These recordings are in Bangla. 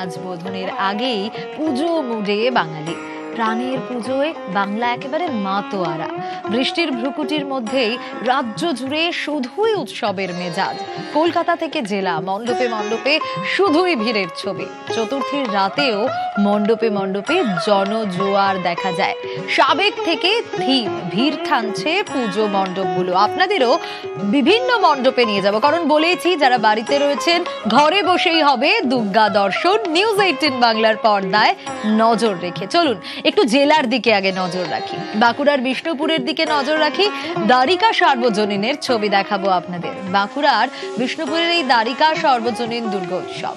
আজ বোধনের আগেই পুজো মুডে বাঙালি। প্রাণের পুজোয় বাংলা একেবারে মাতোয়ারা। বৃষ্টির ভ্রুকুটির মধ্যেই রাজ্য জুড়ে শুধুই উৎসবের মেজাজ। কলকাতা থেকে জেলা, মণ্ডপে মণ্ডপে শুধুই ভিড়ের ছবি। চতুর্থীর রাতেও মণ্ডপে মণ্ডপে জনজোয়ার দেখা যায়। সাবেক থেকে থিম ভিড় টানছে পুজো মণ্ডপগুলো। আপনাদেরও বিভিন্ন মণ্ডপে নিয়ে যাব। কারণ বলেছি যারা বাড়িতে রয়েছেন, ঘরে বসেই হবে দুর্গা দর্শন। নিউজ এইটিন বাংলার পর্দায় নজর রেখে। চলুন একটু জেলার দিকে আগে নজর রাখি। বাঁকুড়ার বিষ্ণুপুরের দিকে নজর রাখি। দ্বারিকা সার্বজনীনের ছবি দেখাবো আপনাদের। বাঁকুড়ার বিষ্ণুপুরের এই দ্বারিকা সার্বজনীন দুর্গোৎসব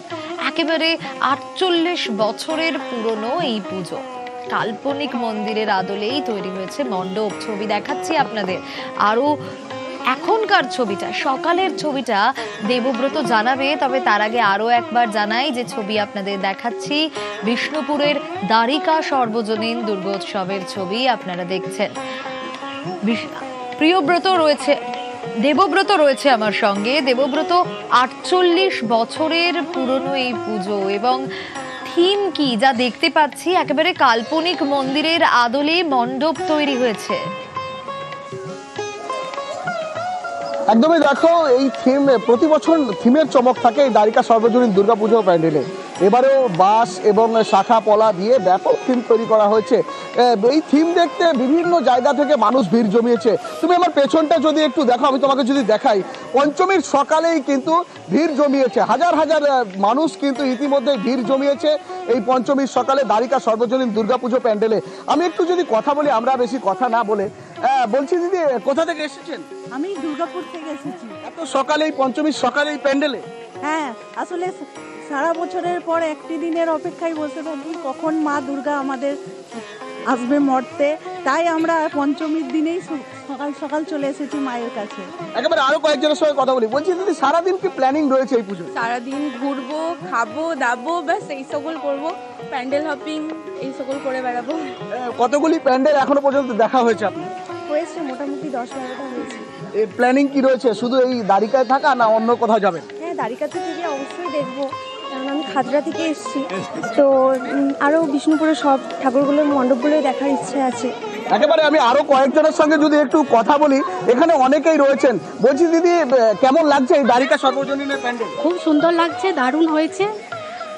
একেবারে আটচল্লিশ বছরের পুরনো এই পুজো। কাল্পনিক মন্দিরের আদলেই তৈরি হয়েছে মণ্ডপ। ছবি দেখাচ্ছি আপনাদের। আরও এখনকার ছবিটা, সকালের ছবিটা দেবব্রত জানাবে। তবে তার আগে আরও একবার জানাই যে ছবি আপনাদের দেখাচ্ছি, বিষ্ণুপুরের দ্বারিকা সর্বজনীন দুর্গোৎসবের ছবি আপনারা দেখছেন। প্রিয়ব্রত রয়েছে, দেবব্রত রয়েছে আমার সঙ্গে। দেবব্রত আটচল্লিশ বছরের পুরনো এই পুজো এবং থিম কি যা দেখতে পাচ্ছি, একেবারে কাল্পনিক মন্দিরের আদলে মণ্ডপ তৈরি হয়েছে। একদমই দেখো এই থিম প্রতি বছর থিমের চমক থাকে এই দ্বারিকা সর্বজনীন দুর্গাপুজো প্যান্ডেলে। এবারেও বাঁশ এবং শাখা পলা দিয়ে ব্যাপক থিম তৈরি করা হয়েছে। এই থিম দেখতে বিভিন্ন জায়গা থেকে মানুষ ভিড় জমিয়েছে। তুমি আমার পেছনটা যদি একটু দেখো আমি তোমাকে যদি দেখাই। পঞ্চমীর সকালেই কিন্তু ভিড় জমিয়েছে। হাজার হাজার মানুষ কিন্তু ইতিমধ্যে ভিড় জমিয়েছে এই পঞ্চমীর সকালে দ্বারিকা সর্বজনীন দুর্গাপুজো প্যান্ডেলে। আমি একটু যদি কথা বলি আমরা বেশি কথা না বলে। বলছি দিদি কোথা থেকে এসেছেন? আমি দুর্গাপুর থেকে এসেছি। এত সকালেই পঞ্চমীর সকালেই প্যান্ডেলে? হ্যাঁ আসলে সারা বছরের পর একটি দিনের অপেক্ষায় বসে থাকি কখন মা দুর্গা আমাদের আসবে মর্তে। তাই আমরা পঞ্চমীর দিনেই সকাল সকাল চলে এসেছি মায়ের কাছে। একেবারে আরও কয়েকজনের সঙ্গে কথা বলি। বলছি দিদি সারাদিন কি প্ল্যানিং রয়েছে এই পুজো সারাদিন ঘুরবো খাব দাবো ব্যাস এই সকল করব। প্যান্ডেল হপিং এই সকল করে বেড়াবো। কতগুলি প্যান্ডেল এখনও পর্যন্ত দেখা হয়েছে আপনার? হয়েছে মোটামুটি দশ বারোটা হয়েছে। এই প্ল্যানিং কি রয়েছে? শুধু এই দ্বারিকায় থাকা না অন্য কোথাও যাবেন? দ্বারিকাতে থেকে অবশ্যই দেখব। কারণ আমি খাজরা থেকে এসেছি। তো আরও বিষ্ণুপুরের সব ঠাকুরগুলোর মণ্ডপগুলোই দেখার ইচ্ছে আছে। একেবারে আমি আরও কয়েকজনের সঙ্গে যদি একটু কথা বলি এখানে অনেকেই রয়েছেন। বলছি দিদি কেমন লাগছে এই দ্বারিকা সর্বজনীনের প্যান্ডেল? খুব সুন্দর লাগছে দারুণ হয়েছে।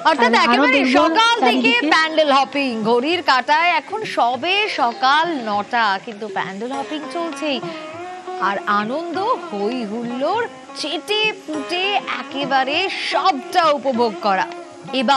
অর্থাৎ আর একেবারে সকাল থেকে প্যান্ডেল হপিং। ঘড়ির কাটায় এখন সবে সকাল নটা কিন্তু প্যান্ডেল হপিং চলছেই। আর আনন্দ হই হুল্লোড়। চেটে পুটে একেবারে সবটা উপভোগ করা। এবার